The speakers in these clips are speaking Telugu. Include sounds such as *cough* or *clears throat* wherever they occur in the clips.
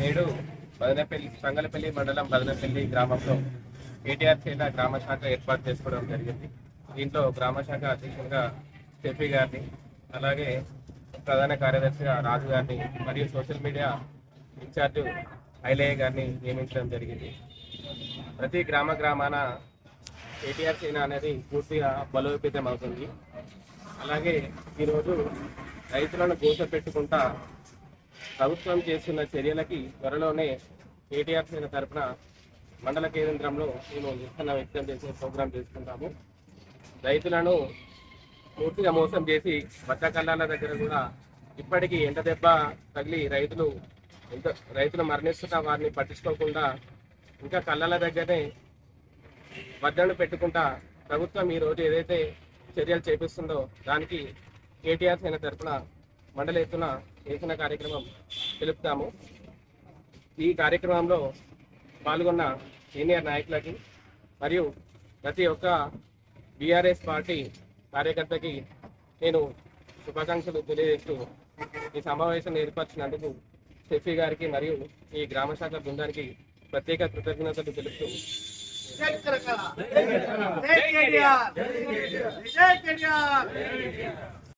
నేడు బదనపల్లి సంగలపల్లి మండలం బదనపల్లి గ్రామంలో కేటీఆర్ సేన గ్రామ శాఖ ఏర్పాటు చేసుకోవడం జరిగింది. దీంట్లో గ్రామ శాఖ అధ్యక్షులుగా స్టెఫీ గారిని అలాగే ప్రధాన కార్యదర్శిగా రాజు గారిని మరియు సోషల్ మీడియా ఇన్ఛార్జ్ ఐలయ్య గారిని నియమించడం జరిగింది. ప్రతి గ్రామ గ్రామాన కేటీఆర్ సేన అనేది పూర్తిగా బలోపేతం అవుతుంది. అలాగే ఈరోజు రైతులను గోస పెట్టుకుంటా ప్రభుత్వం చేస్తున్న చర్యలకి త్వరలోనే కేటీఆర్ సేన తరఫున మండల కేంద్రంలో మేము నిరసన వ్యక్తం చేసే ప్రోగ్రాం చేసుకుంటాము. రైతులను పూర్తిగా మోసం చేసి బద్దకల్లాల కళ్ళాల దగ్గర కూడా ఇప్పటికీ ఎండ దెబ్బ తగిలి రైతులు ఎంత రైతులు మరణిస్తున్న వారిని పట్టించుకోకుండా ఇంకా కళ్ళల దగ్గరనే వడ్డను పెట్టుకుంటా ప్రభుత్వం ఈ రోజు ఏదైతే చర్యలు చేపిస్తుందో దానికి కేటీఆర్ సేన తరఫున మండల ఎత్తున నిరసన కార్యక్రమం తెలుపుతాము. ఈ కార్యక్రమంలో పాల్గొన్న సీనియర్ నాయకులకి మరియు ప్రతి ఒక్క బీఆర్ఎస్ పార్టీ కార్యకర్తకి నేను శుభాకాంక్షలు తెలియజేస్తూ ఈ సమావేశం ఏర్పరిచినందుకు షెఫీ గారికి మరియు ఈ గ్రామ శాఖ బృందానికి ప్రత్యేక కృతజ్ఞతలు తెలుపుతూ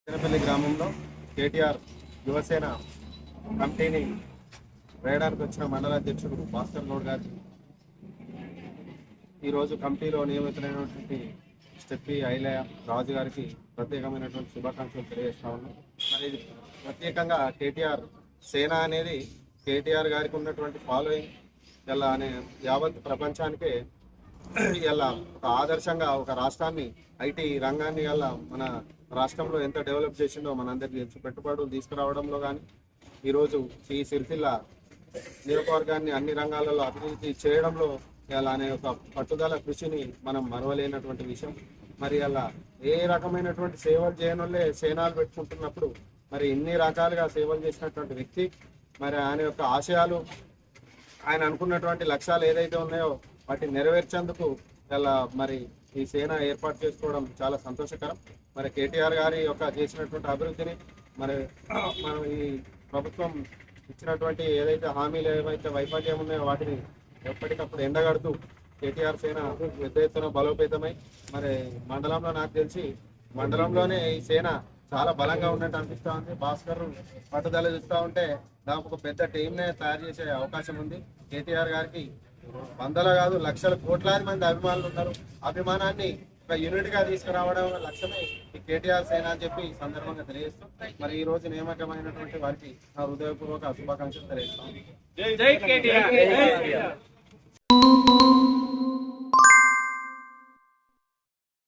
చిన్నపల్లి గ్రామంలో కేటీఆర్ యువసేన కమిటీని వేయడానికి వచ్చిన మండల అధ్యక్షుడు భాస్కర్ గౌడ్ గారికి ఈరోజు కమిటీలో నియమితులైనటువంటి స్టెప్పి ఐలయ రాజు గారికి ప్రత్యేకమైనటువంటి శుభాకాంక్షలు తెలియజేస్తా ఉన్నాం. మరి ప్రత్యేకంగా కేటీఆర్ సేన అనేది కేటీఆర్ గారికి ఉన్నటువంటి ఫాలోయింగ్ ఇలా అనే యావత్ ప్రపంచానికే ఇలా ఒక ఆదర్శంగా ఒక రాష్ట్రాన్ని ఐటీ రంగాన్ని అలా మన రాష్ట్రంలో ఎంత డెవలప్ చేసిందో మనందరికీ తెలుసు. పెట్టుబడులు తీసుకురావడంలో కానీ ఈరోజు ఈ సిరిసిల్ల నియోజకవర్గాన్ని అన్ని రంగాలలో అభివృద్ధి చేయడంలో ఇలా అనే ఒక పట్టుదల కృషిని మనం మరవలేనటువంటి విషయం. మరి అలా ఏ రకమైనటువంటి సేవలు చేయని సేనాలు పెట్టుకుంటున్నప్పుడు మరి ఇన్ని రకాలుగా సేవలు చేసినటువంటి వ్యక్తి మరి ఆయన యొక్క ఆశయాలు ఆయన అనుకున్నటువంటి లక్ష్యాలు ఏదైతే ఉన్నాయో వాటిని నెరవేర్చేందుకు చాలా మరి ఈ సేన ఏర్పాటు చేసుకోవడం చాలా సంతోషకరం. మరి కేటీఆర్ గారి యొక్క చేసినటువంటి అభివృద్ధిని మరి *clears throat* మనం ఈ ప్రభుత్వం ఇచ్చినటువంటి ఏదైతే హామీలు ఏవైతే వైఫల్యం ఉన్నాయో వాటిని ఎప్పటికప్పుడు ఎండగడుతూ కేటీఆర్ సేన పెద్ద ఎత్తున బలోపేతమై మరి మండలంలో నాకు తెలిసి మండలంలోనే ఈ సేన చాలా బలంగా ఉన్నట్టు అనిపిస్తూ ఉంది. భాస్కర్ పట్టుదల చూస్తూ ఉంటే దానికి ఒక పెద్ద టీంనే తయారు చేసే అవకాశం ఉంది. కేటీఆర్ గారికి వందల కాదు లక్షల కోట్లాది మంది అభిమానులు ఉన్నారు. అభిమానాన్ని ఒక యూనిట్గా తీసుకురావడం లక్ష్యమే ఈ కేటీఆర్ సేన అని చెప్పి ఈ సందర్భంగా తెలియజేస్తూ మరి ఈ రోజు నియామకమైనటువంటి వారికి నా హృదయపూర్వక శుభాకాంక్షలు కేటీఆర్.